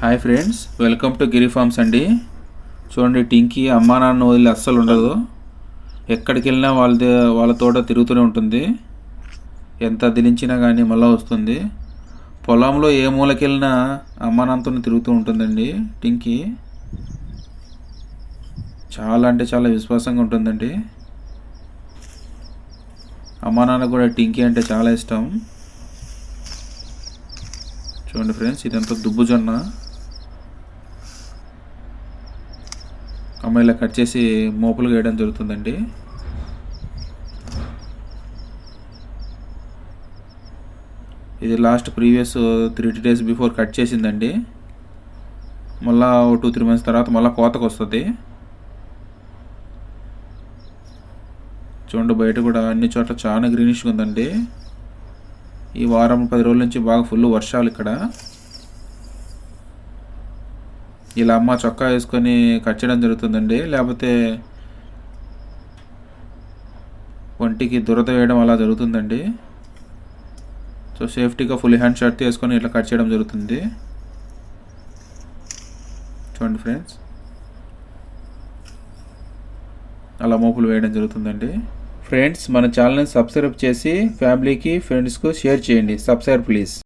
Hi friends welcome to Giri farms అండి చూడండి టింకీ అమ్మా నాన్న వదిలి అస్సలు ఉండదు. ఎక్కడికి వెళ్ళినా వాళ్ళ వాళ్ళ తోట తిరుగుతూనే ఉంటుంది. ఎంత అదిలించినా కానీ మళ్ళీ వస్తుంది. పొలంలో ఏ మూలకి వెళ్ళినా అమ్మా నాన్నతో తిరుగుతూ ఉంటుందండి టింకీ. చాలా అంటే చాలా విశ్వాసంగా ఉంటుందండి. అమ్మా నాన్న కూడా టింకీ అంటే చాలా ఇష్టం. చూడండి ఫ్రెండ్స్ ఇదంతా దుబ్బు జొన్న అమ్మాయిలా కట్ చేసి మోపులు వేయడం జరుగుతుందండి. ఇది last previous three days before cut చేసిందండి. మళ్ళా ఓ టూ త్రీ మంత్స్ తర్వాత మళ్ళీ కోతకు వస్తుంది. చూడండి బయట కూడా అన్ని చోట్ల చాలా గ్రీనిష్గా ఉందండి. ఈ వారం పది రోజుల నుంచి బాగా ఫుల్ వర్షాలు ఇక్కడ. ఇలా అమ్మ చొక్కా వేసుకొని కట్ చేయడం జరుగుతుందండి. లేకపోతే ఒంటికి దురద వేయడం అలా జరుగుతుందండి. సో సేఫ్టీగా ఫుల్ హ్యాండ్ షర్ట్ వేసుకొని ఇట్లా కట్ చేయడం జరుగుతుంది. చూడండి ఫ్రెండ్స్. అలా మోపులు వేయడం జరుగుతుందండి. ఫ్రెండ్స్ మన ఛానల్ని సబ్స్క్రైబ్ చేసి ఫ్యామిలీకి ఫ్రెండ్స్కు షేర్ చేయండి. Subscribe please.